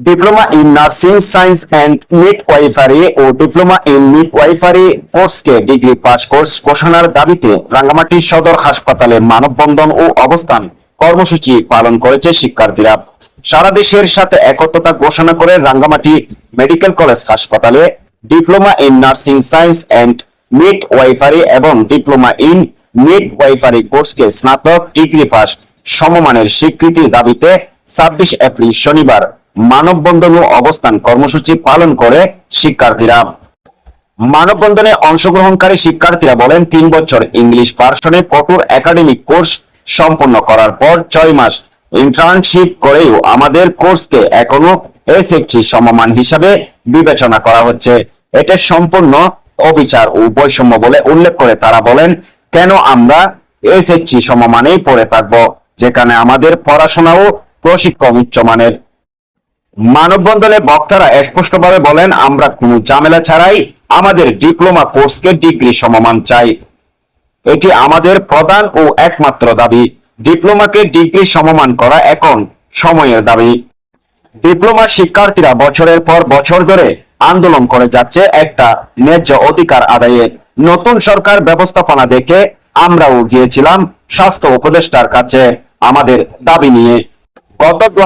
Diploma in nursing science and midwifery O diploma in midwifery কোর্সকে degree pass course ঘোষণার দাবিতে রাঙ্গামাটি সদর হাসপাতালে মানববন্ধন ও অবস্থান কর্মসূচি পালন করেছে শিক্ষার্থীরা। সারা দেশের সাথে একত্রতা ঘোষণা করে রাঙ্গামাটি মেডিকেল কলেজ হাসপাতালে diploma in nursing science and midwifery এবং ডিপ্লোমা ইন মিড ওয়াইফারি কোর্সকে স্নাতক ডিগ্রি পাস সমমানের স্বীকৃতির দাবিতে ছাব্বিশ এপ্রিল শনিবার মানববন্ধন ও অবস্থান কর্মসূচি পালন করে শিক্ষার্থীরা। মানববন্ধনে অংশগ্রহণকারী শিক্ষার্থীরা বলেন, তিন বছর ইংলিশ ভার্সনে কঠোর একাডেমিক কোর্স সম্পন্ন করার পর ছয় মাস ইন্টার্নশিপ করেও আমাদের কোর্সকে এখনও এসএসসি সমমান হিসাবে বিবেচনা করা হচ্ছে। এটা সম্পূর্ণ অবিচার ও বৈষম্য বলে উল্লেখ করে তারা বলেন, কেন আমরা এসএসসি সমমানেই পড়ে থাকব? যেখানে আমাদের পড়াশোনা ও প্রশিক্ষণ উচ্চমানের মানববন্ধনে বক্তারা স্পষ্টভাবে বলেন, আমরা কোনো ঝামেলা ছাড়াই আমাদের ডিপ্লোমা কোর্সকে ডিগ্রি সমমান চাই। এটি আমাদের প্রধান ও একমাত্র দাবি। ডিপ্লোমাকে ডিগ্রি সমমান করা এখন সময়ের দাবি। ডিপ্লোমা শিক্ষার্থীরা বছরের পর বছর ধরে আন্দোলন করে যাচ্ছে একটা ন্যায্য অধিকার আদায়ে। নতুন সরকার ব্যবস্থাপনা দেখে আমরাও গিয়েছিলাম স্বাস্থ্য উপদেষ্টার কাছে আমাদের দাবি নিয়ে। গত দু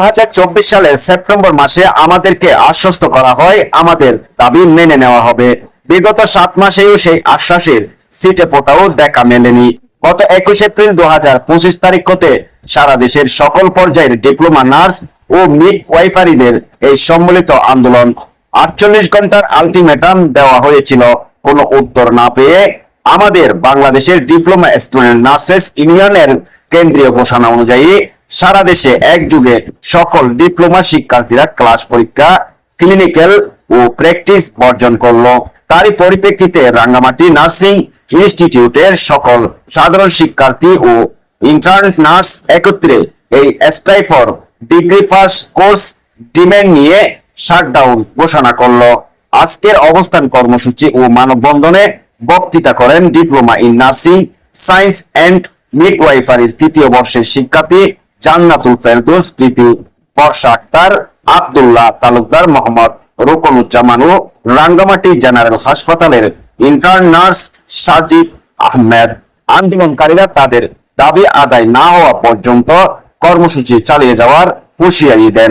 সালের সেপ্টেম্বর মাসে আমাদেরকে আশ্বস্ত করা হয়, আমাদের দাবি মেনে নেওয়া হবে। বিগত সাত মাসেও সেই আশ্বাসের সিটে পোটাও দেখা মেলেনি। গত একুশ এপ্রিল দু হাজার পঁচিশ তারিখ হতে সারা দেশের সকল পর্যায়ের ডিপ্লোমা নার্স ও মিড ওয়াইফারিদের এই সম্মিলিত আন্দোলন আটচল্লিশ ঘণ্টার আলটিমেটাম দেওয়া হয়েছিল। কোনো উত্তর না পেয়ে আমাদের বাংলাদেশের ডিপ্লোমা স্টুডেন্ট নার্সেস ইউনিয়নের কেন্দ্রীয় ঘোষণা অনুযায়ী সারা দেশে এক যুগে সকল ডিপ্লোমা শিক্ষার্থীরা ক্লাস পরীক্ষা ক্লিনিক্যাল ও প্র্যাকটিস বর্জন করল। তারই পরিপ্রেক্ষিতে রাঙ্গামাটি নার্সিং ইনস্টিটিউটের সকল সাধারণ শিক্ষার্থী ও ইন্টার্ন নার্স একত্রে এই স্ট্রাইফর ডিগ্রি ফার্স্ট কোর্স ডিমেন্ড নিয়ে শাটডাউন ঘোষণা করল। আজকের অবস্থান কর্মসূচি ও মানববন্ধনে বক্তৃতা করেন diploma in nursing science and মিডওয়াইফারির তৃতীয় বর্ষের শিক্ষার্থী জান্নাতুল ফেরদোস, প্রীতি বর্ষা আক্তার, আবদুল্লাহ তালুকদার মোহাম্মদ রোকনুজ্জামান ও রাঙ্গামাটি জেনারেল হাসপাতালের ইন্টার্ন নার্স সাজিদ আহমেদ। আন্দোলনকারীরা তাদের দাবি আদায় না হওয়া পর্যন্ত কর্মসূচি চালিয়ে যাওয়ার হুঁশিয়ারি দেন।